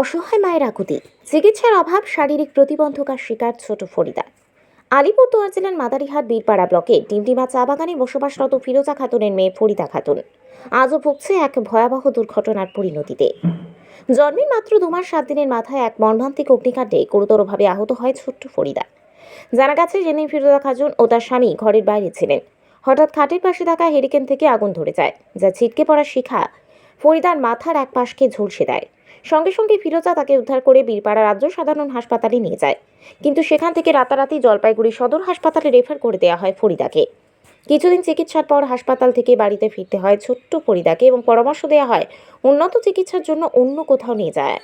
অসহায় মায়ের আকুতি, চিকিৎসার অভাব, শারীরিক প্রতিবন্ধকার শিকার ছোট ফরিদা। আলিপুরদুয়ার জেলার মাদারিহাট বীরপাড়া ব্লকে ডিমডিমা চা বাগানে বসবাসরত ফিরোজা খাতুনের মেয়ে ফরিদা খাতুন। আজও ভুগছে এক ভয়াবহ দুর্ঘটনার পরিণতিতে। জন্মের মাত্র দু মাস সাত দিনের মাথায় এক মর্মান্তিক অগ্নিকাণ্ডে গুরুতরভাবে আহত হয় ছোট্ট ফরিদা। জানা গেছে জেনে ফিরোজা খাতুন ও তার স্বামী ঘরের বাইরে ছিলেন। হঠাৎ খাটের পাশে থাকা হেরিকেন থেকে আগুন ধরে যায়, যা ছিটকে পড়া শিখা ফরিদার মাথার এক পাশকে ঝলসে দেয়। সঙ্গে সঙ্গে ফিরোজা তাকে উদ্ধার করে বীরপাড়া রাজ্য সাধারণ হাসপাতালে নিয়ে যায়। কিন্তু সেখান থেকে রাতারাতি জলপাইগুড়ি সদর হাসপাতালে রেফার করে দেওয়া হয় ফরিদাকে। কিছুদিন চিকিৎসার পর হাসপাতাল থেকে বাড়িতে ফিরতে হয় ছোট্ট ফরিদাকে এবং পরামর্শ দেওয়া হয় উন্নত চিকিৎসার জন্য অন্য কোথাও নিয়ে যায়।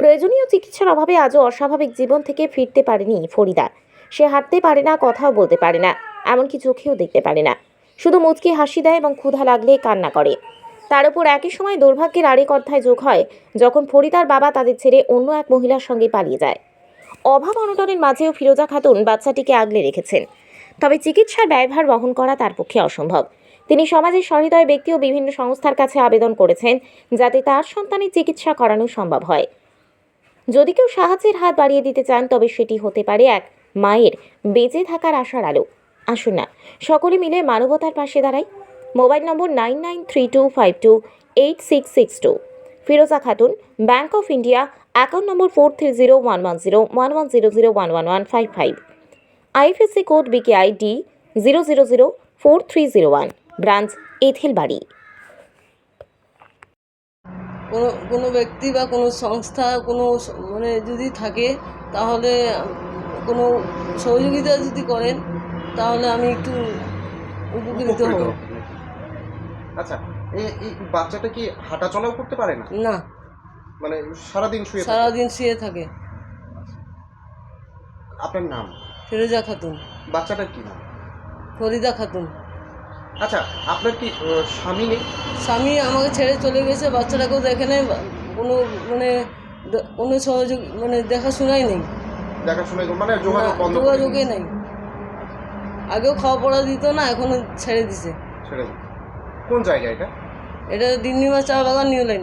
প্রয়োজনীয় চিকিৎসার অভাবে আজও অস্বাভাবিক জীবন থেকে ফিরতে পারেনি ফরিদা। সে হাঁটতে পারে না, কথাও বলতে পারে না, এমনকি চোখেও দেখতে পারে না। শুধু মুচকি হাসি দেয় এবং ক্ষুধা লাগলে কান্না করে। তার উপর একই সময় দুর্ভাগ্যের আরেক অধ্যায় যোগ হয়, যখন ফরিদার বাবা তাদের ছেড়ে অন্য এক মহিলার সঙ্গে পালিয়ে যায়। অভাব অনটনের মাঝেও ফিরোজা খাতুন বাচ্চাটিকে আগলে রেখেছেন। তবে চিকিৎসার ব্যয়ভার বহন করা তার পক্ষে অসম্ভব। তিনি সমাজের সহৃদয় ব্যক্তি ও বিভিন্ন সংস্থার কাছে আবেদন করেছেন যাতে তার সন্তানের চিকিৎসা করানো সম্ভব হয়। যদি কেউ সাহায্যের হাত বাড়িয়ে দিতে চান, তবে সেটি হতে পারে এক মায়ের বেঁচে থাকার আশার আলো। আসুন না, সকলে মিলে মানবতার পাশে দাঁড়াই। Mobile number nine nine three two five two eight six six two. Firoza Khatun bank of India account number four three zero one one zero one one zero zero one one one five five IFSC code BKI D zero zero zero four three zero one branch Ethelbari কোনো কোনো ব্যক্তি বা কোনো সংস্থা কোনো মানে যদি থাকে তাহলে কোনো সহযোগিতা যদি করেন তাহলে আমি একটু উপকৃত হব। আচ্ছা এই এই বাচ্চাটা কি হাঁটা চলাও করতে পারে না? না। মানে সারাদিন শুয়ে থাকে? সারাদিন শুয়ে থাকে। আপনার নাম? ফিরোজা খাতুন। বাচ্চাটার কি নাম? ফরিদা খাতুন। আচ্ছা আপনার কি আহ, স্বামী নেই? স্বামী আমাকে ছেড়ে চলে গেছে বাচ্চাটাকেও দেখে নেই বা- কোনো মানে দে- কোনো সহযোগ মানে দেখাশোনাই নেই। দেখাশোনা মানে যোগাযোগ না, বন্ধ করে যোগাযোগে নেই। আগেও খাওয়া পড়া দিত না এখনও ছেড়ে দিছে। ছেড়ে দিন। কোন জায়গা এটা? এটা দিন্নিমা চা বাগান নিউ লাইন।